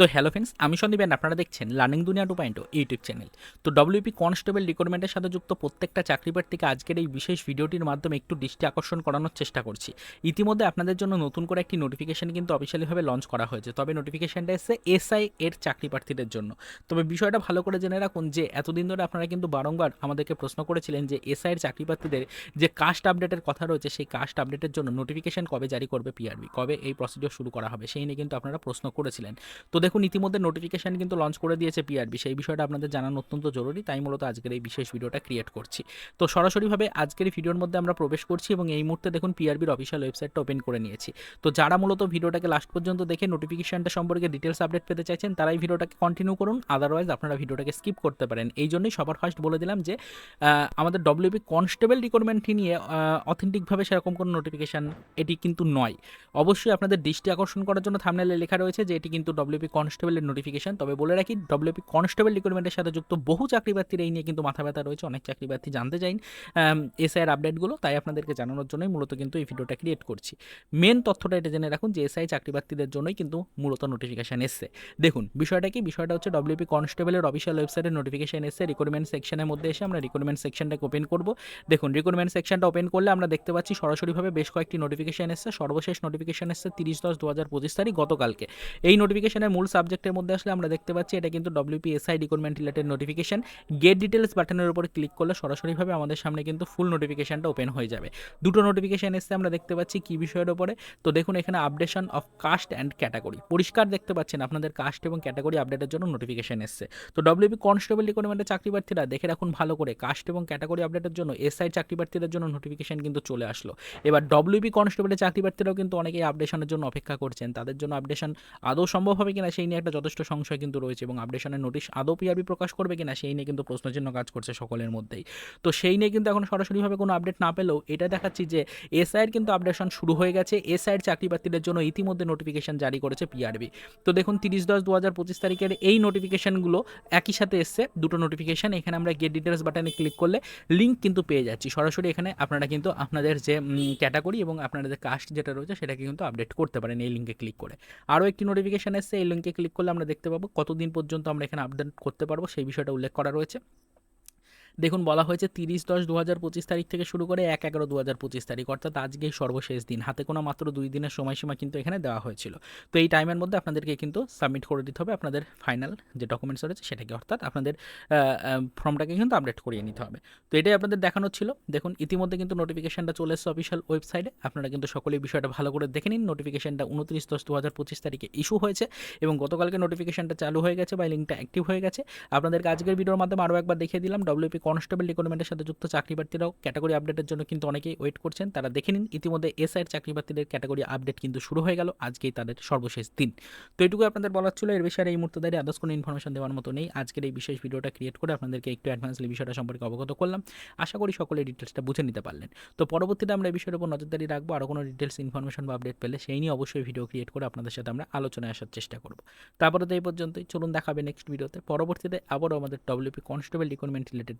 তো hello friends, আমি সন্দীপ আপনারা দেখছেন লার্নিং দুনিয়া টু পয়েন্ট ইউটিউব চ্যানেল। তো ডব্লিউপি কনস্টেবল রিক্রুটমেন্টের সাথে যুক্ত প্রত্যেকটা চাকরি প্রার্থীকে আজকের এই বিশেষ ভিডিওটির মাধ্যমে একটু দৃষ্টি আকর্ষণ করানোর চেষ্টা করছি। ইতিমধ্যে আপনাদের জন্য নতুন করে একটি নোটিফিকেশন কিন্তু অফিসিয়ালিভাবে লঞ্চ করা হয়েছে। তবে নোটিফিকেশনটা এসেছে এসআই এর চাকরি প্রার্থীদের জন্য। তবে বিষয়টা ভালো করে জেনে রাখুন যে, এতদিন ধরে আপনারা কিন্তু বারংবার আমাদেরকে প্রশ্ন করেছিলেন যে এসআই এর চাকরি প্রার্থীদের যে কাস্ট আপডেটের কথা রয়েছে, সেই কাস্ট আপডেটের জন্য নোটিফিকেশন কবে জারি করবে পিআরবি কবে এই প্রসিডিওর শুরু করা হবে? সেই নিয়ে কিন্তু আপনারা প্রশ্ন করেছিলেন। তো দেখুন, ইতিমধ্যে নোটিফিকেশান কিন্তু লঞ্চ করে দিয়েছে পিআরবি সেই বিষয়টা আপনাদের জানানো অত্যন্ত জরুরি, তাই মূলত আজকের এই বিশেষ ভিডিওটা ক্রিয়েট করছি। তো সরাসরিভাবে আজকের ভিডিওর মধ্যে আমরা প্রবেশ করছি এবং এই মুহূর্তে দেখুন পিআরবির অফিসিয়াল ওয়েবসাইটটা ওপেন করে নিয়েছি। তো যারা মূলত ভিডিওটাকে লাস্ট পর্যন্ত দেখে নোটিফিকেশানটা সম্পর্কে ডিটেলস আপডেট পেতে চাইছেন, তারাই ভিডিওটাকে কন্টিনিউ করুন আদারওয়াইজ আপনারা ভিডিওটাকে স্কিপ করতে পারেন। এই জন্যই সবার ফার্স্ট বলে দিলাম যে আমাদের ডব্লিউপি কনস্টেবল রিক্রুটমেন্টটি নিয়ে অথেন্টিকভাবে সেরকম কোনো নোটিফিকেশান এটি কিন্তু নয়। অবশ্যই আপনাদের দৃষ্টি আকর্ষণ করার জন্য থামনেলে লেখা রয়েছে যে, এটি কিন্তু ডব্লিউপি কনস্টেবলের নোটিফিকেশন তবে বলে রাখি ডব্লিউপি কনস্টেবল রিক্রুটমেন্টের সাথে যুক্ত বহু চাকরি প্রার্থীর এই নিয়ে কিন্তু মাথা ব্যথা রয়েছে। অনেক চাকরি প্রার্থী জানতে চাইন। এসআইয়ের আপডেটগুলো তাই আপনাদেরকে জানানোর জন্যই মূলত কিন্তু এই ভিডিওটা ক্রিয়েট করছি। মেন তথ্যটা এটা জেনে রাখুন যে এসআই চাকরি প্রার্থীদের জন্যই কিন্তু মূলত নোটিফিকেশান এসছে। দেখুন, বিষয়টা কি? বিষয়টা হচ্ছে ডব্লিউপি কনস্টেবলের অফিসিয়াল ওয়েবসাইটে নোটিফিকেশন এসছে। রিক্রুটমেন্ট সেকশনের মধ্যে এসে আমরা রিক্রুটমেন্ট সেকশনটাকে ওপেন করব। দেখুন রিক্রুটমেন্ট সেকশনটা ওপেন করলে আমরা দেখতে পাচ্ছি সরাসরিভাবে বেশ কয়েকটি নোটিফিকেশন এসছে। সর্বশেষ নোটিফিকেশন এসছে তিরিশ দশ দু হাজার পঁচিশ তারিখ গতকালকে। এই নোটিফিকেশনের মূল সাবজেক্টের মধ্যে আসলে আমরা দেখতে পাচ্ছি এটা কিন্তু WP SI recruitment related notification get details বাটনের উপর ক্লিক করলে সরাসরিভাবে আমাদের সামনে কিন্তু ফুল নোটিফিকেশনটা ওপেন হয়ে যাবে। দুটো নোটিফিকেশন এসছে, আমরা দেখতে পাচ্ছি কী বিষয়ের উপরে। তো দেখুন, এখানে updation of caste and category পরিষ্কার দেখতে পাচ্ছেন আপনাদের কাস্ট এবং ক্যাটাগরি আপডেটের জন্য নোটিফিকেশন এসছে। তো ডব্লিউপি কনস্টেবল রিক্রুটমেন্টের চাকরি প্রার্থীরা দেখে রাখুন ভালো করে কাস্ট এবং ক্যাটাগরি আপডেটের জন্য এসআই চাকরি প্রার্থীদের জন্য নোটিফিকেশন কিন্তু চলে আসলো। এবার ডব্লিউপি কনস্টেবলের চাকরি প্রার্থীরাও কিন্তু অনেকেই আপডেশনের জন্য অপেক্ষা করছেন। তাদের জন্য আপডেশন আদৌ সম্ভব হবে কিনা সেই নিয়ে একটা যথেষ্ট সংশয় কিন্তু রয়েছে এবং আপডেশনের নোটিশ আদৌ পিআরবি প্রকাশ করবে কিনা সেই নিয়ে কিন্তু প্রশ্নচিহ্ন কাজ করছে সকলের মধ্যেই। তো সেই নিয়ে কিন্তু এখন সরাসরিভাবে কোনো আপডেট না পেলেও এটা দেখাচ্ছি যে এসআইয়ের কিন্তু আপডেশন শুরু হয়ে গেছে। এসআইয়ের চাকরি প্রার্থীদের জন্য ইতিমধ্যে নোটিফিকেশন জারি করেছে পিআরবি তো দেখুন তিরিশ দশ দু হাজার পঁচিশ তারিখের এই নোটিফিকেশনগুলো একই সাথে এসছে। দুটো নোটিফিকেশন এখানে আমরা গেট ডিটেলস বাটনে ক্লিক করলে লিঙ্ক কিন্তু পেয়ে যাচ্ছি। সরাসরি এখানে আপনারা কিন্তু আপনাদের যে ক্যাটাগরি এবং আপনাদের কাস্ট যেটা রয়েছে সেটাকে কিন্তু আপডেট করতে পারেন এই লিঙ্কে ক্লিক করে। আরও একটি নোটিফিকেশন এসছে, এই লিঙ্কে ক্লিক করলে আমরা দেখতে পাবো কতদিন পর্যন্ত আমরা এখানে আপডেট করতে পারব, সেই বিষয়টা উল্লেখ করা রয়েছে। দেখুন, বলা হয়েছে তিরিশ দশ দু হাজার পঁচিশ তারিখ থেকে শুরু করে এক এগারো দু হাজার পঁচিশ তারিখ, অর্থাৎ আজকেই সর্বশেষ দিন। হাতে কোনো মাত্র দুই দিনের সময়সীমা কিন্তু এখানে দেওয়া হয়েছিল। তো এই টাইমের মধ্যে আপনাদেরকে কিন্তু সাবমিট করে দিতে হবে আপনাদের ফাইনাল যে ডকুমেন্টস রয়েছে সেটাকে, অর্থাৎ আপনাদের ফর্মটাকে কিন্তু আপডেট করিয়ে নিতে হবে। তো এটাই আপনাদের দেখানো ছিল। দেখুন, ইতিমধ্যে কিন্তু নোটিফিকেশনটা চলে এসছে অফিসিয়াল ওয়েবসাইটে আপনারা কিন্তু সকলেই বিষয়টা ভালো করে দেখে নিন। নোটিফিকেশনটা উনত্রিশ দশ দু হাজার পঁচিশ তারিখে ইস্যু হয়েছে এবং গতকালকে নোটিফিকেশনটা চালু হয়ে গেছে বা লিঙ্কটা অ্যাক্টিভ হয়ে গেছে। আপনাদেরকে আজকের ভিডিওর মাধ্যমে আরও একবার দেখিয়ে দিলাম। ডব্লিউপি কনস্টেবল রিক্রুটমেন্টের সাথে যুক্ত চাকরি প্রার্থীরাও ক্যাটাগরি আপডেটের জন্য কিন্তু অনেকেই ওয়েট করছেন। তারা দেখে নিন, ইতিমধ্যে এসআইয়ের চাকরি প্রার্থীদের ক্যাটাগরি আপডেট কিন্তু শুরু হয়ে গেল। আজকেই তাদের সর্বশেষ দিন। তো এইটুকু আপনাদের বলার ছিল, এর বিষয়ে এই মুহূর্তে দাঁড়িয়ে আদার্স কোনো ইনফরমেশন দেওয়ার মতো নেই। আজকের এই বিশেষ ভিডিওটা ক্রিয়েট করে আপনাদেরকে একটু অ্যাডভান্সলি বিষয়টা সম্পর্কে অবগত করলাম। আশা করি সকলে ডিটেলসটা বুঝে নিতে পারলেন। তো পরবর্তীতে আমরা এই বিষয়ের উপর নজরদারি রাখব। আরও কোনো ডিটেলস ইনফরমেশন বা আপডেট পেলে সেই নিয়ে অবশ্যই ভিডিও ক্রিয়েট করে আপনাদের সাথে আমরা আলোচনায় আসার চেষ্টা করব। তারপরে তো এই পর্যন্তই। চলুন দেখাবে নেক্সট ভিডিওতে পরবর্তীতে আবারও আমাদের ডব্লিউপি কনস্টেবল রিক্রুটমেন্ট রিলেটেড